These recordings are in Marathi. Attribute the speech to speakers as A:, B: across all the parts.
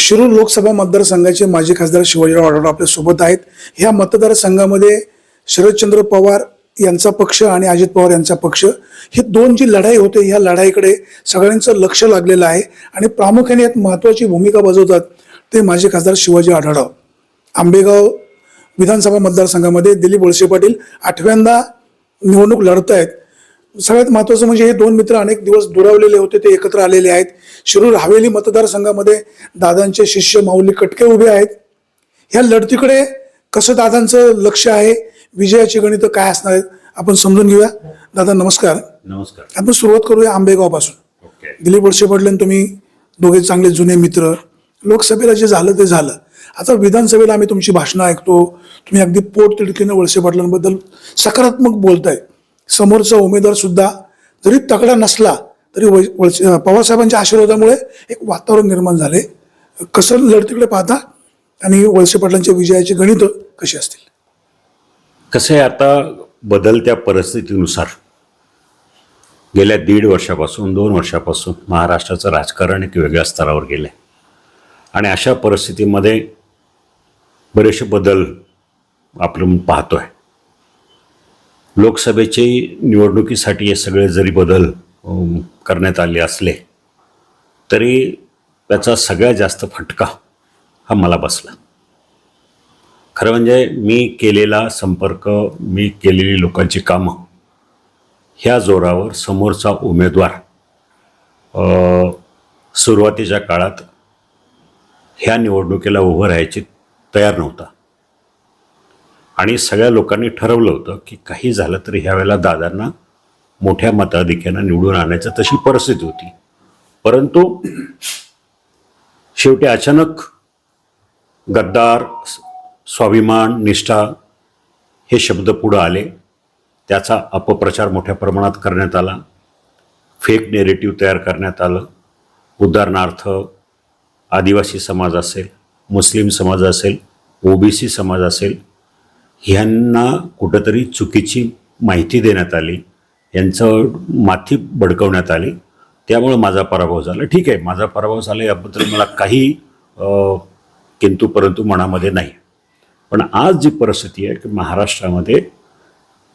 A: शिरूर लोकसभा मतदारसंघाचे माजी खासदार शिवाजीराव आढळराव आपल्यासोबत आहेत. ह्या मतदारसंघामध्ये शरदचंद्र पवार यांचा पक्ष आणि अजित पवार यांचा पक्ष ही दोन जी लढाई होते ह्या लढाईकडे सगळ्यांचं लक्ष लागलेलं आहे आणि प्रामुख्याने यात महत्त्वाची भूमिका बजावतात ते माजी खासदार शिवाजी आढळराव. आंबेगाव विधानसभा मतदारसंघामध्ये दिलीप वळसे पाटील आठव्यांदा निवडणूक लढत आहेत सगळ्यात महत्त्वाचं म्हणजे हे दोन मित्र अनेक दिवस दुरावलेले होते ते एकत्र आलेले आहेत. शिरूर हवेली मतदारसंघामध्ये दादांचे शिष्य माऊली कटके उभे आहेत. ह्या लढतीकडे कसं दादांचं लक्ष आहे विजयाची गणितं काय असणार आहेत आपण समजून घेऊया. दादा नमस्कार.
B: नमस्कार.
A: आपण सुरुवात करूया आंबेगावपासून.
B: ओके.
A: दिलीप वळसे पाटील आणि तुम्ही दोघे चांगले जुने मित्र. लोकसभेला जे झालं ते झालं. आता विधानसभेला आम्ही तुमची भाषणं ऐकतो. तुम्ही अगदी पोट तिडकीनं वळसे पाटलांबद्दल सकारात्मक बोलताय. समोरचा उमेदवार सुद्धा जरी तगडा नसला तरी वळ- पवारसाहेबांच्या आशीर्वादामुळे एक वातावरण निर्माण झाले. कसं लढतीकडे पाहता आणि वळसे पाटलांच्या विजयाची गणितं कशी असतील?
B: कसं आहे आता बदलत्या परिस्थितीनुसार गेल्या दीड वर्षापासून दोन वर्षापासून महाराष्ट्राचं राजकारण एक वेगळ्या स्तरावर गेलं आहे आणि अशा परिस्थितीमध्ये बरेचसे बदल आपण पाहतो आहे लोकसभेची निवडणुकीसाठी हे सगळे जरी बदल करण्यात आले असले तरी त्याचा सगळ्यात जास्त फटका हा मला बसला. खरं म्हणजे मी केलेला संपर्क मी केलेली लोकांची कामं ह्या जोरावर समोरचा उमेदवार सुरुवातीच्या काळात ह्या निवडणुकीला उभं राहायची तयार नव्हता. आणि सगळ्या लोकांनी ठरवलं होतं की काही झालं तरी ह्यावेळेला दादांना मोठ्या मताधिक्यानं निवडून आणायचं तशी परिस्थिती होती. परंतु शेवटी अचानक गद्दार स्वाभिमान निष्ठा हे शब्द पुढं आले. त्याचा अपप्रचार मोठ्या प्रमाणात करण्यात आला. फेक नेरेटिव्ह तयार करण्यात आलं. उदाहरणार्थ आदिवासी समाज असेल मुस्लिम समाज असेल ओबीसी समाज असेल ह्यांना कुठंतरी चुकीची माहिती देण्यात आली यांचं माथी बडकवण्यात आली. त्यामुळं माझा पराभव झाला. ठीक आहे माझा पराभव झाला याबद्दल मला काही किंतु परंतु मनामध्ये नाही. पण आज जी परिस्थिती आहे की महाराष्ट्रामध्ये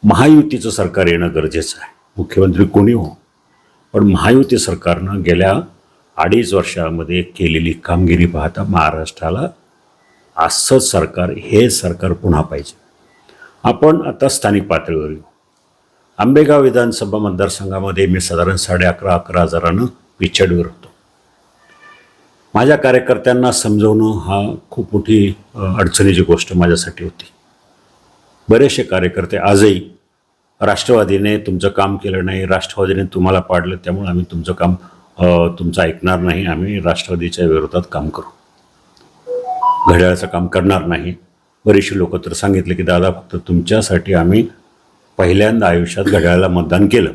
B: महायुतीचं सरकार येणं गरजेचं आहे. मुख्यमंत्री कोणी हो? पण महायुती सरकारनं गेल्या अडीच वर्षामध्ये केलेली कामगिरी पाहता महाराष्ट्राला असंच सरकार हे सरकार पुन्हा पाहिजे. आपण आता स्थानिक पातळीवर येऊ. आंबेगाव विधानसभा मतदारसंघामध्ये मी साधारण साडे अकरा अकरा हजारानं पिछाडीवर होतो. माझ्या कार्यकर्त्यांना समजवणं हा खूप मोठी अडचणीची गोष्ट माझ्यासाठी होती. बरेचसे कार्यकर्ते आजही राष्ट्रवादीने तुमचं काम केलं नाही राष्ट्रवादीने तुम्हाला पाडलं त्यामुळे आम्ही तुमचं काम तुमचं ऐकणार नाही आम्ही राष्ट्रवादीच्या विरोधात काम करू. घड्याळाचं काम करणार नाही. बरीचशी लोक तर सांगितले की दादा फक्त तुमच्यासाठी आम्ही पहिल्यांदा आयुष्यात घड्याळाला मतदान केलं.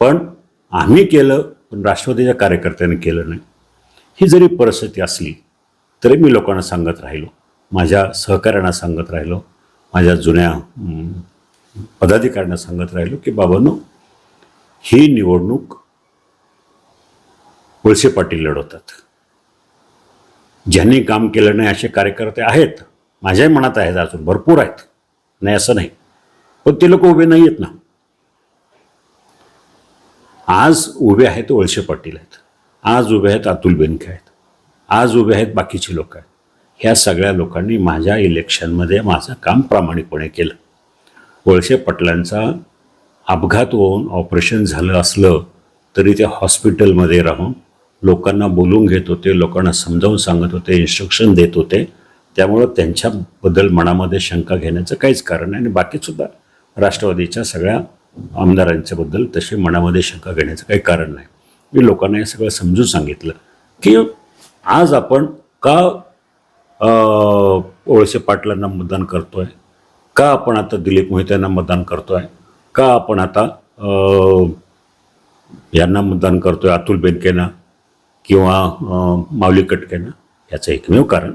B: पण आम्ही केलं पण राष्ट्रवादीच्या कार्यकर्त्यांनी केलं नाही. ही जरी परिस्थिती असली तरी मी लोकांना सांगत राहिलो. माझ्या सहकाऱ्यांना सांगत राहिलो. माझ्या जुन्या पदाधिकाऱ्यांना सांगत राहिलो की बाबांनो ही निवडणूक वळसे पाटील लढवतात. ज्यांनी काम केलं नाही असे कार्यकर्ते आहेत. माझ्याही मनात आहेत अजून भरपूर आहेत. नाही असं नाही. पण ते लोक उभे नाही आहेत ना. आज उभे आहेत वळसे पाटील आहेत. आज उभे आहेत अतुल बेनके आहेत. आज उभे आहेत बाकीची लोक आहेत. ह्या सगळ्या लोकांनी माझ्या इलेक्शनमध्ये माझं काम प्रामाणिकपणे केलं. वळसे पाटलांचा अपघात होऊन ऑपरेशन झालं असलं तरी ते हॉस्पिटलमध्ये राहून लोकांना बोलून घेत होते लोकांना समजावून सांगत होते इन्स्ट्रक्शन देत होते. त्यामुळं त्यांच्याबद्दल मनामध्ये शंका घेण्याचं काहीच कारण नाही. आणि बाकीसुद्धा राष्ट्रवादीच्या सगळ्या आमदारांच्याबद्दल तसे मनामध्ये शंका घेण्याचं काही कारण नाही. मी लोकांना हे सगळं समजून सांगितलं की आज आपण का ओळसे पाटलांना मतदान करतो आहे का आपण आता दिलीप मोहित्यांना मतदान करतो आहे का आपण आता यांना मतदान करतोय अतुल बेनकेना किंवा माऊली कटकेना? याचं एकमेव कारण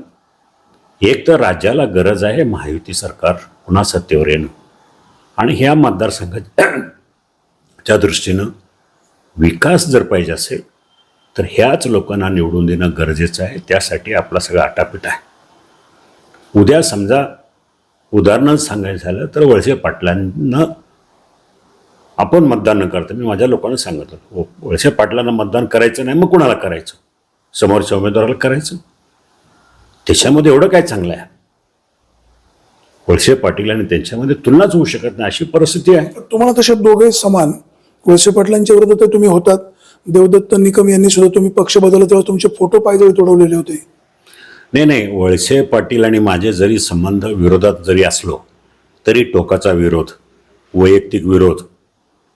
B: एक तर राज्याला गरज आहे महायुती सरकार पुन्हा सत्तेवर येणं. आणि ह्या मतदारसंघाच्या दृष्टीनं विकास जर पाहिजे असेल तर ह्याच लोकांना निवडून देणं गरजेचं आहे. त्यासाठी आपला सगळा आटापीट आहे. उद्या समजा उदाहरणच सांगायचं झालं तर वळसे पाटलांना आपण मतदान न करता मी माझ्या लोकांना सांगितलं व- वळसे पाटलांना मतदान करायचं नाही मग कुणाला करायचं? समोरच्या उमेदवाराला करायचं? त्याच्यामध्ये एवढं काय चांगलं आहे? वळसे पाटील आणि त्यांच्यामध्ये तुलनाच होऊ शकत नाही अशी परिस्थिती आहे.
A: तुम्हाला तशा दोघे समान वळसे पाटलांच्या विरोधात तुम्ही होतात. देवदत्त निकम यांनी सुद्धा तुम्ही पक्ष बदलला तेव्हा तुमचे फोटो पायदळी तोडवलेले होते.
B: नाही नाही वळसे पाटील आणि माझे जरी संबंध विरोधात जरी असलो तरी टोकाचा विरोध वैयक्तिक विरोध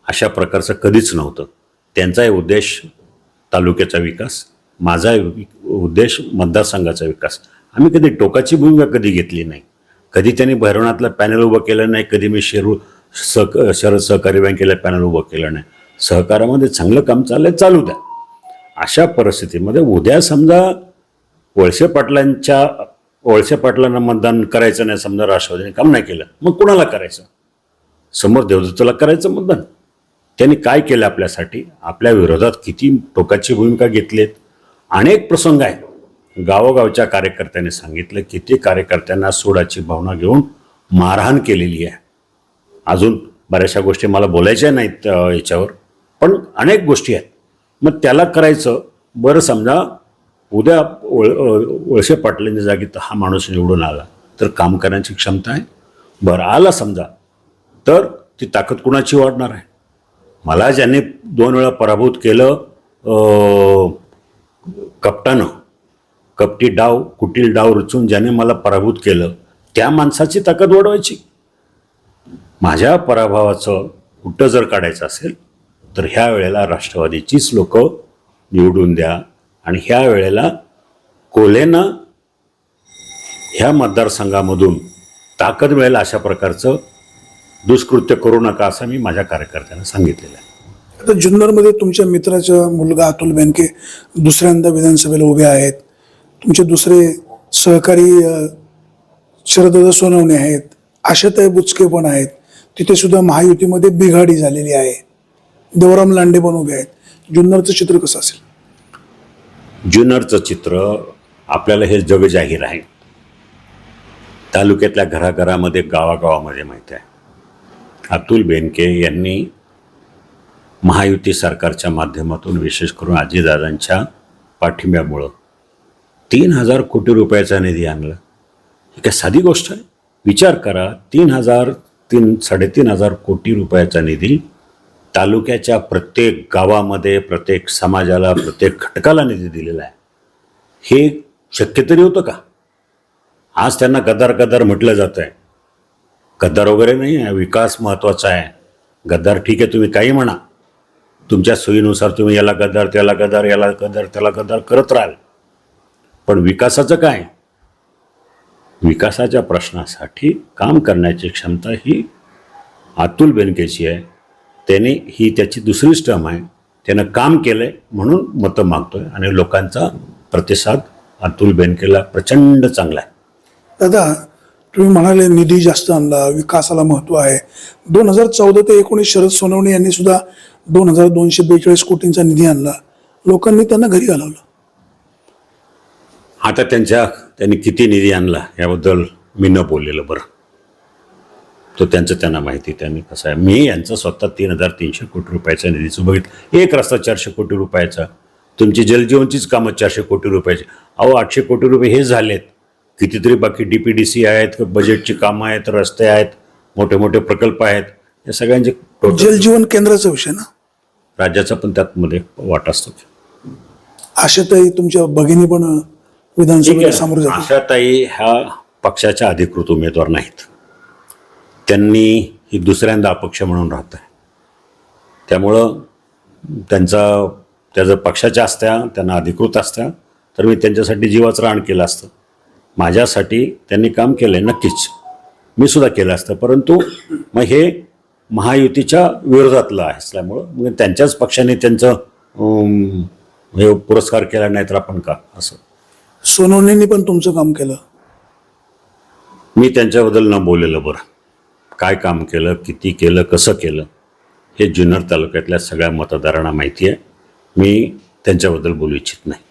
B: अशा प्रकारचं कधीच नव्हतं. त्यांचाही उद्देश तालुक्याचा विकास माझा उद्देश मतदारसंघाचा विकास. आम्ही कधी टोकाची भूमिका कधी घेतली नाही. कधी त्यांनी भैरवणातलं पॅनल उभं केलं नाही कधी मी शेरू सह शरद सहकारी बँकेला पॅनल उभं केलं नाही. सहकारामध्ये चांगलं काम चाललंय चालू द्या. अशा परिस्थितीमध्ये उद्या समजा वळसे पाटलांच्या वळसे पाटलांना मतदान करायचं नाही समजा राष्ट्रवादीने काम नाही केलं मग कुणाला करायचं? समोर देवदत्तला करायचं मतदान. त्यांनी काय केलं आपल्यासाठी? आपल्या विरोधात किती टोकाची भूमिका घेतलीत? अनेक प्रसंग आहेत. गावोगावच्या कार्यकर्त्यांनी सांगितलं किती कार्यकर्त्यांना सोडाची भावना घेऊन मारहाण केलेली आहे. अजून बऱ्याचशा गोष्टी मला बोलायच्या नाहीत याच्यावर. पण अनेक गोष्टी आहेत. मग त्याला करायचं बरं समजा उद्या ओळ वळसे पाटलांच्या जागी तर हा माणूस निवडून आला तर काम करण्याची क्षमता आहे. बरं आला समजा तर ती ताकद कुणाची वाढणार आहे? मला ज्यांनी दोन वेळा पराभूत केलं कपटानं कपटी डाव कुटील डाव रचून ज्याने मला पराभूत केलं त्या माणसाची ताकद वाढवायची. माझ्या पराभवाचं कुठं जर काढायचं असेल तर ह्या वेळेला राष्ट्रवादीचीच लोक निवडून द्या आणि ह्या वेळेला कोल्हेनं ह्या मतदारसंघामधून ताकद मिळेल अशा प्रकारचं दुष्कृत्य करू नका असं मी माझ्या कार्यकर्त्यांना सांगितलेलं आहे.
A: आता जुन्नरमध्ये तुमच्या मित्राचा मुलगा अतुल बेनके दुसऱ्यांदा विधानसभेला उभे आहेत. तुमचे दुसरे सहकारी शरददा सोनवणे आहेत आशाताई बुचके पण आहेत. तिथे सुद्धा महायुतीमध्ये बिघाडी झालेली आहे. देवराम लांडे पण उभे आहेत. जुन्नरचं चित्र कसं असेल?
B: जुन्नरचं चित्र आपल्याला हे जग जाहीर आहे. तालुक्यातल्या घराघरामध्ये गावागावामध्ये माहीत आहे. अतुल बेनके यांनी महायुती सरकारच्या माध्यमातून विशेष करून आजीदादांच्या पाठिंब्यामुळं तीन हजार कोटी रुपयाचा निधी आणला. ही काय साधी गोष्ट आहे? विचार करा तीन हजार तीन साडेतीन हजार कोटी रुपयाचा निधी तालुक्याच्या प्रत्येक गावामध्ये प्रत्येक समाजाला प्रत्येक घटकाला निधी दिलेला आहे. हे शक्य तरी होतं का? आज त्यांना गद्दार गद्दार म्हटलं जातं आहे गद्दार वगैरे नाही आहे विकास महत्त्वाचा आहे. गद्दार ठीक आहे तुम्ही काही म्हणा. तुमच्या सोयीनुसार तुम्ही याला गद्दार त्याला गद्दार याला गद्दार त्याला गद्दार करत राहाल. पण विकासाचं काय? विकासाच्या प्रश्नासाठी काम करण्याची क्षमता ही अतुल बेनकेची आहे. त्याने ही त्याची दुसरी स्टम आहे. त्यानं काम केलं आहे म्हणून मतं मागतोय आणि लोकांचा प्रतिसाद अतुल बेनकेला प्रचंड चांगला आहे.
A: दादा तुम्ही म्हणाले निधी जास्त आणला विकासाला महत्त्व आहे. दोन हजार चौदा ते एकोणीस शरद सोनवणे यांनी सुद्धा दोन हजार दोनशे बेचाळीस कोटींचा निधी आणला. लोकांनी त्यांना घरी घालवलं.
B: आता त्यांच्या त्यांनी किती निधी आणला याबद्दल मी न बोललेलं बरं. तो त्यांचं त्यांना माहिती त्यांनी कसं आहे. मी यांचं स्वतः तीन हजार तीनशे कोटी रुपयाचा निधीचं बघितलं. एक रस्ता चारशे कोटी रुपयाचा. तुमची जलजीवनचीच कामं चारशे कोटी रुपयाची. अहो आठशे कोटी रुपये हे झालेत. कितीतरी बाकी डी पी डी सी आहेत बजेटची कामं आहेत रस्ते आहेत मोठे मोठे प्रकल्प आहेत. या सगळ्यांचे टोटल
A: जलजीवन केंद्राचा विषय ना?
B: राज्याचा पण त्यात मध्ये वाट असतो.
A: आशाताई तुमच्या भगिनी पण विधानसभेला सामोरं जातात
B: आशाताई ह्या पक्षाच्या अधिकृत उमेदवार नाहीत. त्यांनी ही दुसऱ्यांदा अपक्ष म्हणून राहत आहे. त्यामुळं त्यांचा त्या जर पक्षाच्या असत्या त्यांना अधिकृत असत्या तर मी त्यांच्यासाठी जीवाचं रान केलं असतं. माझ्यासाठी त्यांनी काम केलं आहे नक्कीच. मी सुद्धा केलं असतं. परंतु मग हे महायुतीच्या विरोधातलं असल्यामुळं मग त्यांच्याच पक्षाने त्यांचं हे पुरस्कार केला नाही तर आपण का? असं.
A: सोनवणेंनी पण तुमचं काम केलं.
B: मी त्यांच्याबद्दल न बोललेलं बरं. काय काम केलं किती केलं कसं केलं हे जुन्नर तालुक्यातल्या सगळ्या मतदारांना माहिती आहे. मी त्यांच्याबद्दल बोलू इच्छित नाही.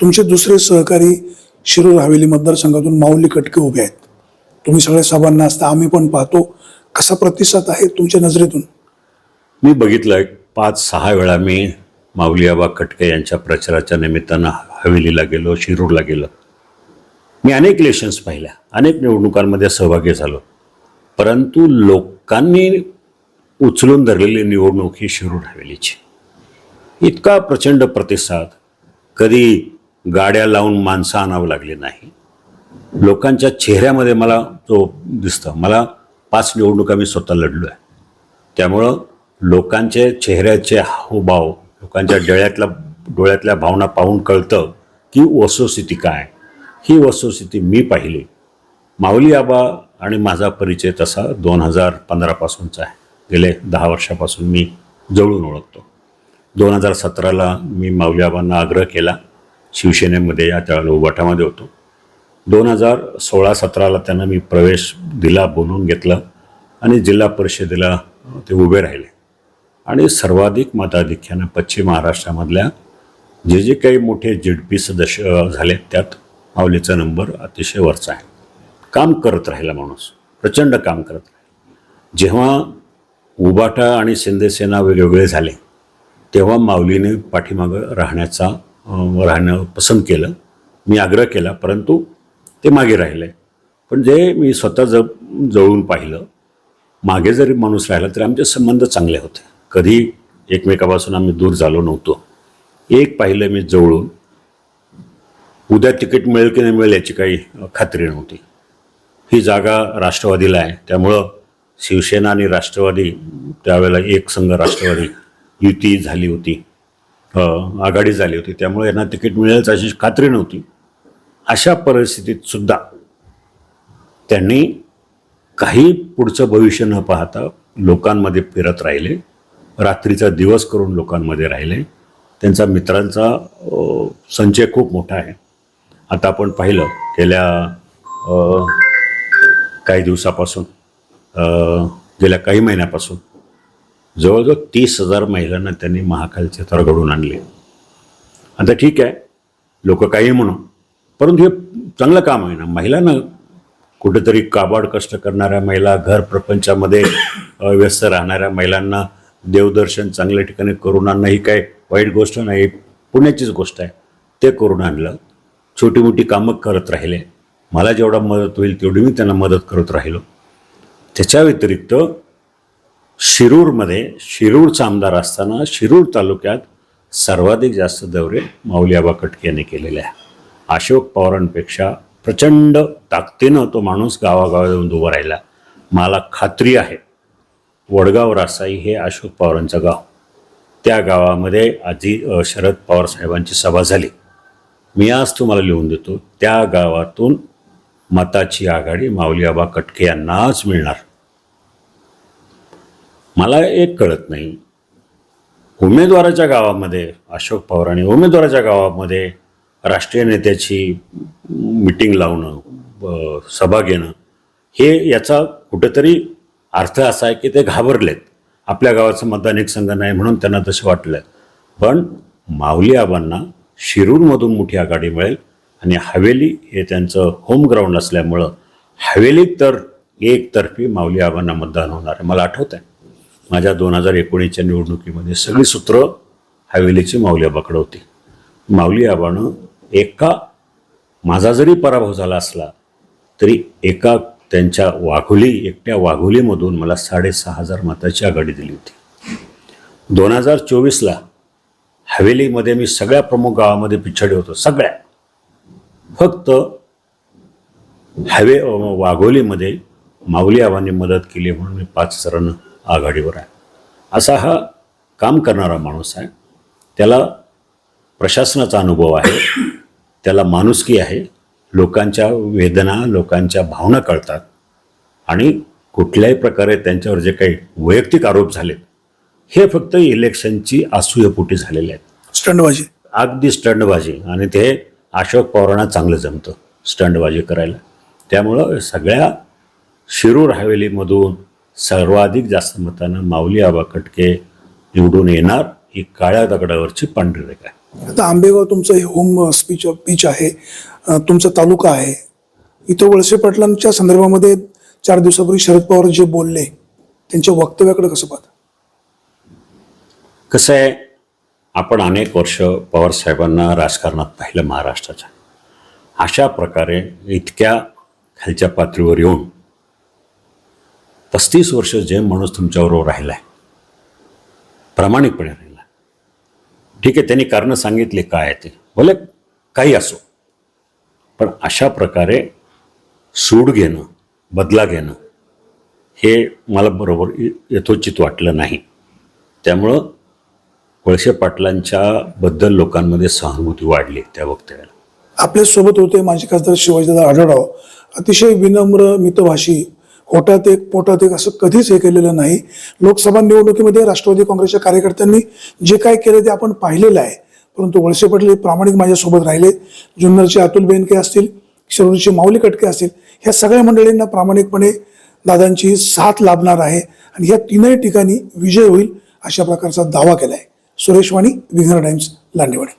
A: तुमचे दुसरे सहकारी शिरूर हवेली मतदारसंघातून माऊली कटके उभे आहेत. तुम्ही सगळ्या सभांना असता आम्ही पण पाहतो. कसा प्रतिसाद आहे तुमच्या नजरेतून?
B: मी बघितलं पाच सहा वेळा मी माऊलीआबा खटके कटके यांच्या प्रचाराच्या निमित्तानं हवेलीला गेलो शिरूरला गेलो. मी अनेक इलेक्शन्स पाहिल्या अनेक निवडणुकांमध्ये सहभागी झालो. परंतु लोकांनी उचलून धरलेली निवडणूक ही शिरूर हवेलीची. इतका प्रचंड प्रतिसाद कधी गाड्या लावून माणसं आणावं लागली नाही. लोकांच्या चेहऱ्यामध्ये मला तो दिसतं. मला पाच निवडणुका मी स्वतः लढलो आहे त्यामुळं लोकांचे चेहऱ्याचे हावभाव लोकांच्या डोळ्यातल्या डोळ्यातल्या भावना पाहून कळतं की वस्तुस्थिती काय. ही वस्तुस्थिती मी पाहिली. माऊली आबा आणि माझा परिचय तसा दोन हजार पंधरापासूनचा आहे. गेले दहा वर्षापासून मी जवळून ओळखतो. दोन हजार सतराला मी माऊली आबांना आग्रह केला. शिवसेनेमध्ये या त्यावेळेला उभाटामध्ये होतो. दोन हजार सोळा सतराला त्यांना मी प्रवेश दिला बोलून घेतलं आणि जिल्हा परिषदेला ते उभे राहिले. आणि सर्वाधिक मताधिक्यानं पश्चिम महाराष्ट्रामधल्या जे जे काही मोठे जेडपी सदस्य झाले त्यात माऊलीचा नंबर अतिशय वरचा आहे. काम करत राहिला माणूस प्रचंड काम करत राहिला. जेव्हा उबाटा आणि शिंदेसेना वेगवेगळे झाले तेव्हा माऊलीने पाठीमागं राहण्याचा राहणं पसंत केलं. मी आग्रह केला परंतु ते मागे राहिले. पण जे मी स्वतः ज जवळून पाहिलं मागे जरी माणूस राहिला तरी आमचे संबंध चांगले होते. कधी एकमेकापासून आम्ही दूर झालो नव्हतो. एक पाहिलं मी जवळून उद्या तिकीट मिळेल की नाही मिळेल याची काही खात्री नव्हती. ही जागा राष्ट्रवादीला आहे त्यामुळं शिवसेना आणि राष्ट्रवादी त्यावेळेला एक संघ राष्ट्रवादी युती झाली होती. आघाडी झाली होती त्यामुळे यांना तिकीट मिळेलच अशी खात्री नव्हती. अशा परिस्थितीत सुद्धा त्यांनी काही पुढचं भविष्य न पाहता लोकांमध्ये फिरत राहिले. रात्रीचा दिवस करून लोकांमध्ये राहिले. त्यांचा मित्रांचा संचय खूप मोठा आहे. आता आपण पाहिलं गेल्या काही दिवसापासून गेल्या काही महिन्यापासून जवळजवळ तीस हजार महिलांना त्यांनी महाकालचे क्षेत्र घडून आणले. आता ठीक आहे लोक काही म्हणू परंतु हे चांगलं काम आहे ना. महिलांना कुठेतरी काबाड कष्ट करणाऱ्या महिला घर प्रपंचामध्ये व्यस्त राहणाऱ्या महिलांना देवदर्शन चांगल्या ठिकाणी करून आणणं ही काय वाईट गोष्ट नाही पुण्याचीच गोष्ट आहे. ते करून आणलं. छोटी मोठी कामं करत राहिले. मला जेवढा मदत होईल तेवढी मी त्यांना मदत करत राहिलो. त्याच्या व्यतिरिक्त शिरूरमध्ये शिरूरचा आमदार असताना शिरूर तालुक्यात सर्वाधिक जास्त दौरे माऊली आबा कटके यांनी केलेले आहे अशोक पवारांपेक्षा प्रचंड ताकदीनं तो माणूस गावागावात येऊन उभा राहिला. मला खात्री आहे वडगाव रासाई हे अशोक पवारांचं गाव. त्या गावामध्ये आधी शरद पवार साहेबांची सभा झाली. मी आज तुम्हाला लिहून देतो त्या गावातून मताची आघाडी माऊली कटके यांनाच मिळणार. मला एक कळत नाही उमेदवाराच्या गावामध्ये अशोक पवारांनी उमेदवाराच्या गावामध्ये राष्ट्रीय नेत्याची मिटिंग लावणं सभा घेणं हे याचा कुठेतरी अर्थ असा आहे की ते घाबरलेत. आपल्या गावाचं मतदान एक संघ नाही म्हणून त्यांना तसं वाटलं पण माऊली आबांना शिरूरमधून मोठी आघाडी मिळेल आणि हवेली हे त्यांचं होम ग्राउंड असल्यामुळं हवेलीत तर एकतर्फी माऊली आबांना मतदान होणार आहे. मला आठवत आहे माझ्या दोन हजार एकोणीसच्या निवडणुकीमध्ये सगळी सूत्र हवेलीची माऊली आबाकडे होती. माऊली आबानं एका माझा जरी पराभव झाला असला तरी एका त्यांच्या वाघोली एकट्या वाघोलीमधून मला साडेसहा हजार मताची आघाडी दिली होती. दोन हजार चोवीसला हवेलीमध्ये मी सगळ्या प्रमुख गावामध्ये पिछाडी होतो सगळ्या. फक्त हवे वाघोलीमध्ये माऊली आबांनी मदत केली म्हणून मी पाच हजारानं आघाडीवर आहे. असा हा काम करणारा माणूस आहे. त्याला प्रशासनाचा अनुभव आहे. त्याला माणुसकी आहे. लोकांच्या वेदना लोकांच्या भावना कळतात. आणि कुठल्याही प्रकारे त्यांच्यावर जे काही वैयक्तिक आरोप झालेत हे फक्त इलेक्शनची असूयपोटी झालेले आहेत.
A: स्टंडबाजी
B: अगदी स्टंडबाजी आणि ते अशोक पवारांना चांगलं जमतं स्टंडबाजी करायला. त्यामुळं सगळ्या शिरूर हवेलीमधून सर्वाधिक जास्त मतानं माऊली आबा कटके निवडून येणार ही काळ्या दगडावरची पांढरी रेखा आहे.
A: आता आंबेगाव तुमचं हे होम स्पीच पीच आहे. तुमचा तालुका आहे. इथं वळसे पाटलांच्या संदर्भामध्ये चार दिवसापूर्वी शरद पवार जे बोलले त्यांच्या वक्तव्याकडे कसं पाहता?
B: कसं आहे आपण अनेक वर्ष पवारसाहेबांना राजकारणात पाहिलं महाराष्ट्राच्या. अशा प्रकारे इतक्या खालच्या पातळीवर येऊन पस्तीस वर्ष जे माणूस तुमच्याबरोबर राहिला आहे प्रामाणिकपणे राहिला. ठीक आहे त्यांनी कारणं सांगितले काय आहे ते. भले काही असो पण अशा प्रकारे सूड घेणं बदला घेणं हे मला बरोबर यथोचित वाटलं नाही. त्यामुळं वळसे पाटलांच्या बद्दल लोकांमध्ये सहानुभूती वाढली त्या वक्तव्याला.
A: आपल्यासोबत होते माजी खासदार शिवाजीदादा आढळराव. अतिशय विनम्र मितभाषी होटात एक पोटात एक असं कधीच हे केलेलं नाही. लोकसभा निवडणुकीमध्ये राष्ट्रवादी काँग्रेसच्या कार्यकर्त्यांनी जे काय केलं ते आपण पाहिलेलं आहे. परंतु वळसे पाटील हे प्रामाणिक माझ्यासोबत राहिले. जुन्नरचे अतुल बेनके असतील शिरूरचे माऊली कटके असतील ह्या सगळ्या मंडळींना प्रामाणिकपणे दादांची साथ लाभणार आहे आणि ह्या तीनही ठिकाणी विजय होईल अशा प्रकारचा दावा केला आहे सुरेश वाणी विघ्नर टाइम्स लांडेवाडी.